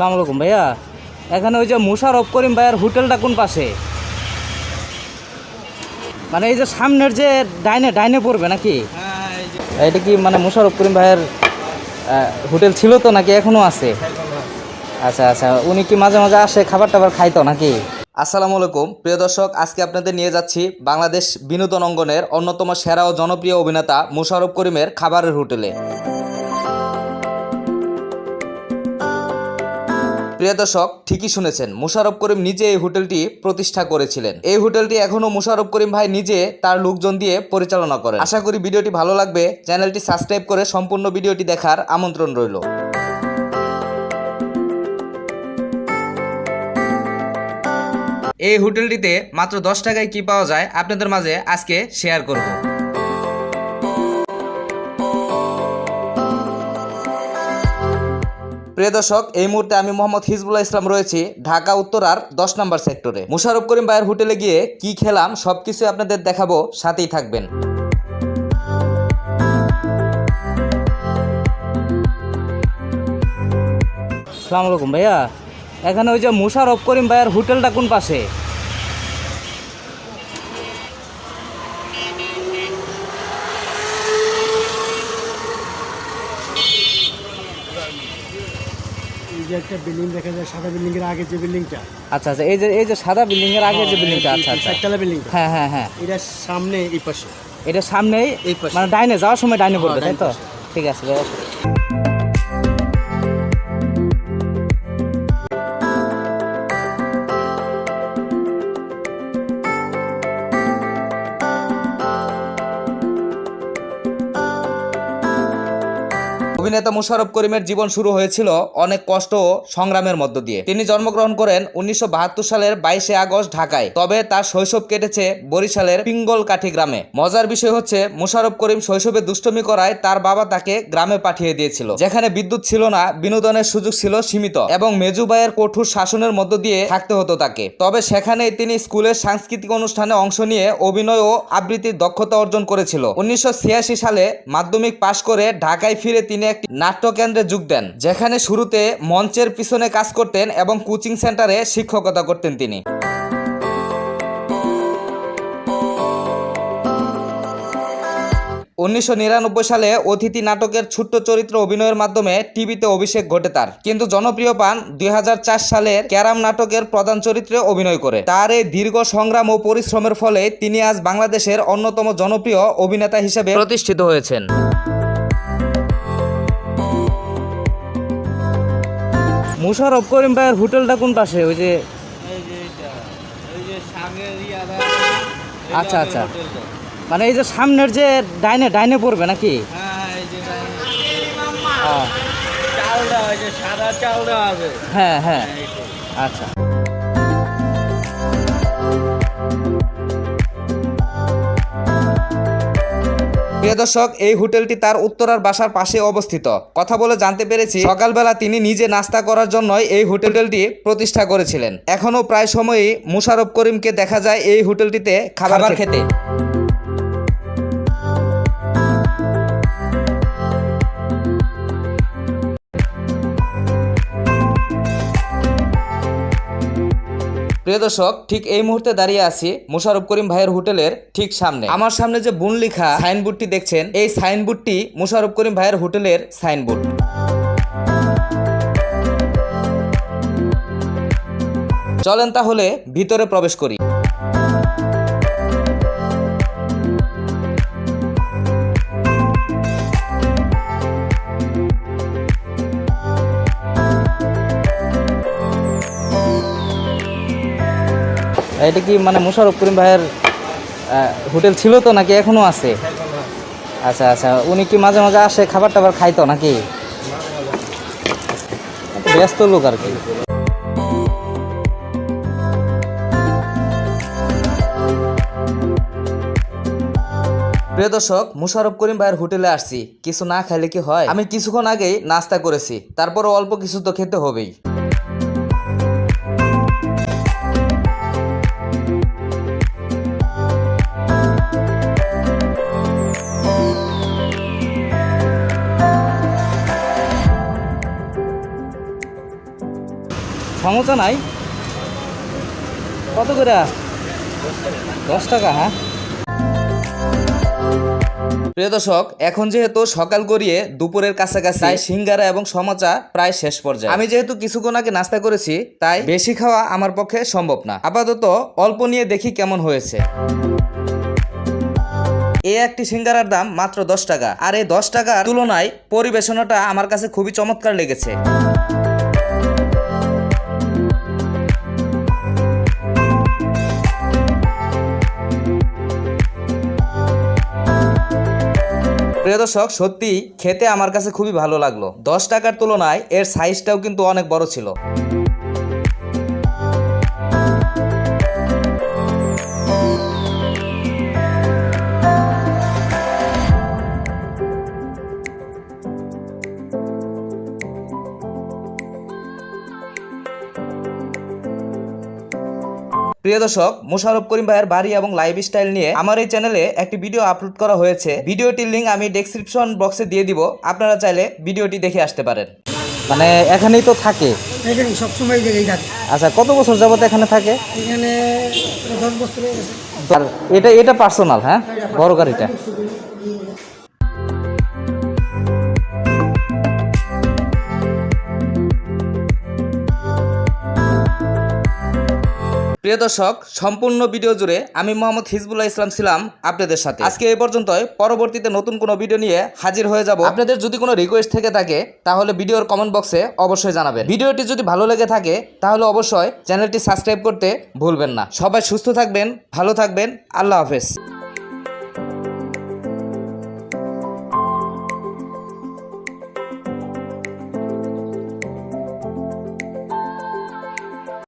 সালাম আলাইকুম ভাইয়া। এখানে ওই যে মুশারফ করিম ভাইয়ের হোটেলটা কোন পাশে? মানে এই যে সামনের যে ডাইনে ডাইনে পড়বে নাকি? এটা কি মানে মুশারফ করিম ভাইয়ের হোটেল ছিল তো নাকি এখনও আছে? আচ্ছা আচ্ছা উনি কি মাঝে মাঝে আসে খাবার টাবার খাইতো নাকি? আসসালামু আলাইকুম। প্রিয় দর্শক, আজকে আপনাদের নিয়ে যাচ্ছি বাংলাদেশ বিনোদন অঙ্গনের অন্যতম সেরা ও জনপ্রিয় অভিনেতা মুশারফ করিমের খাবারের হোটেলে। প্রিয় দর্শক, ঠিকই শুনেছেন মুশারফ করিম নিজে এই হোটেলটি প্রতিষ্ঠা করেছিলেন। এই হোটেলটি এখনও মুশারফ করিম ভাই নিজে তার লোকজন দিয়ে পরিচালনা করেন। আশা করি ভিডিওটি ভালো লাগবে, চ্যানেলটি সাবস্ক্রাইব করে সম্পূর্ণ ভিডিওটি দেখার আমন্ত্রণ রইল। এই হোটেলটিতে মাত্র দশ টাকায় কি পাওয়া যায় আপনাদের মাঝে আজকে শেয়ার করব। প্রিয় দর্শক, এই মুহূর্তে আমি মোহাম্মদ হিজবুল্লাহ ইসলাম রয়েছি ঢাকা উত্তরার দশ নম্বর সেক্টরে। মুশারফ করিম ভাইয়ের হোটেলে গিয়ে কি খেলাম সব সবকিছু আপনাদের দেখাবো, সাথেই থাকবেন। সালাম আলাইকুম ভাইয়া। এখানে ওই যে মুশারফ করিম ভাইয়ের হোটেলটা কোন পাশে? যে একটা বিল্ডিং দেখা যায় সাদা বিল্ডিং এর আগে যে বিল্ডিংটা। আচ্ছা আচ্ছা এই যে এই যে সাদা বিল্ডিং এর আগে যে বিল্ডিংটা আচ্ছা আচ্ছা। চারতলা বিল্ডিং হ্যাঁ হ্যাঁ হ্যাঁ। এটা সামনে এই পাশে। এটা সামনেই? এই পাশে। মানে ডাইনে যাওয়ার সময় ডাইনে পড়বে তাই তো? ঠিক আছে অভিনেতা মুশারফ করিমের জীবন শুরু হয়েছিল অনেক কষ্ট ও সংগ্রামের মধ্য দিয়ে। তিনি জন্মগ্রহণ করেন উনিশশো বাহাত্তর সালের বাইশে আগস্ট ঢাকায়, তবে তার শৈশব কেটেছে বরিশালের পিঙ্গল কাঠি গ্রামে। মজার বিষয় হচ্ছে, মুশারফ করিম শৈশবে দুষ্টমি করায় তার বাবা তাকে গ্রামে পাঠিয়ে দিয়েছিল, যেখানে বিদ্যুৎ ছিল না, বিনোদনের সুযোগ ছিল সীমিত, এবং মেজুবাইয়ের কঠোর শাসনের মধ্য দিয়ে থাকতে হতো তাকে। তবে সেখানেই তিনি স্কুলের সাংস্কৃতিক অনুষ্ঠানে অংশ নিয়ে অভিনয় ও আবৃত্তির দক্ষতা অর্জন করেছিল। উনিশশো ছিয়াশি সালে মাধ্যমিক পাশ করে ঢাকায় ফিরে তিনি একটি নাট্যকেন্দ্রে যোগ দেন, যেখানে শুরুতে মঞ্চের পিছনে কাজ করতেন এবং কোচিং সেন্টারে শিক্ষকতা করতেন তিনি। উনিশশো নিরানব্বই সালে অতিথি নাটকের ছোট্ট চরিত্র অভিনয়ের মাধ্যমে টিভিতে অভিষেক ঘটে তার। কিন্তু জনপ্রিয় পান দুই সালের ক্যারাম নাটকের প্রধান চরিত্রে অভিনয় করে। তার এই দীর্ঘ সংগ্রাম ও পরিশ্রমের ফলে তিনি আজ বাংলাদেশের অন্যতম জনপ্রিয় অভিনেতা হিসেবে প্রতিষ্ঠিত হয়েছেন। মুশারফ করিম ভাইয়ের হোটেলটা কোন পাশে? ওই যে আচ্ছা আচ্ছা। মানে এই যে সামনের যে ডাইনে ডাইনে পড়বে নাকি? ও, হ্যাঁ হ্যাঁ। আচ্ছা। প্রিয় দর্শক এই হোটেলটি তার উত্তরার বাসার পাশে অবস্থিত। কথা বলে জানতে পেরেছি সকালবেলা তিনি নিজে নাস্তা করার জন্যই এই হোটেলটি প্রতিষ্ঠা করেছিলেন। এখনও প্রায় সময়ই মুশারফ করিমকে দেখা যায় এই হোটেলটিতে খাবার খেতে। প্রিয় দর্শক, ঠিক এই মুহূর্তে দাঁড়িয়ে আছি মুশারফ করিম ভাইয়ের হোটেলের ঠিক সামনে। আমার সামনে যে বুন লিখা সাইনবোর্ডটি দেখছেন, এই সাইনবোর্ডটি মুশারফ করিম ভাইয়ের হোটেলের সাইনবোর্ড। চলেন তাহলে ভিতরে প্রবেশ করি। এটা কি মানে মুশারফ করিম ভাইয়ের হোটেল ছিল তো নাকি এখনও আছে? আচ্ছা আচ্ছা উনি কি মাঝে মাঝে আসে খাবার টাবার খাইতো নাকি? ব্যস্ত লোক আর কি। প্রিয় দর্শক মুশারফ করিম ভাইয়ের হোটেলে আসছি। কিছু না খাইলে কি হয়? আমি কিছুক্ষণ আগেই নাস্তা করেছি। তারপর অল্প কিছু তো খেতে হবেই। সমোসা নাই। কত করে? দশ টাকা হ্যাঁ? প্রিয় দর্শক, এখন যেহেতু সকাল গড়িয়ে দুপুরের কাছাকাছি, তাই সিঙ্গারা এবং সমচা প্রায় শেষ পর্যায়ে। আমি যেহেতু কিছুক্ষণ আগে নাস্তা করেছি, তাই বেশি খাওয়া আমার পক্ষে সম্ভব না। আপাতত অল্প নিয়ে দেখি কেমন হয়েছে। এই একটি সিঙ্গারার দাম মাত্র দশ টাকা। আর এই দশ টাকার তুলনায় পরিবেশনাটা আমার কাছে খুবই চমৎকার লেগেছে। প্রিয় দর্শক, সত্যি খেতে আমার কাছে খুবই ভালো লাগল। দশ টাকার তুলনায় এর সাইজটাও কিন্তু অনেক বড় ছিল। প্রিয় দর্শক মুশারফ করিম ভাইয়ের বাড়ি এবং লাইফ স্টাইল নিয়ে আমার এই চ্যানেলে একটি ভিডিও আপলোড করা হয়েছে। ভিডিওটির লিঙ্ক আমি ডেসক্রিপশন বক্সে দিয়ে দিব আপনারা চাইলে ভিডিওটি দেখে আসতে পারেন। মানে এখানেই তো থাকে? এখানে সবসময় থাকে। আচ্ছা কত বছর যাবত এখানে থাকে? এখানে দশ বছর গেছে। আর এটা এটা পার্সোনাল হ্যাঁ? বড় গাড়িটা। প্রিয় দর্শক, সম্পূর্ণ ভিডিও জুড়ে আমি মোহাম্মদ হিজবুল্লাহ ইসলাম ছিলাম আপনাদের সাথে। আজকে এই পর্যন্তই। পরবর্তীতে নতুন কোনো ভিডিও নিয়ে হাজির হয়ে যাব। আপনাদের যদি কোনো রিকোয়েস্ট থেকে থাকে, তাহলে ভিডিওর কমেন্ট বক্সে অবশ্যই জানাবেন। ভিডিওটি যদি ভালো লেগে থাকে, তাহলে অবশ্যই চ্যানেলটি সাবস্ক্রাইব করতে ভুলবেন না। সবাই সুস্থ থাকবেন, ভালো থাকবেন। আল্লাহ হাফেজ।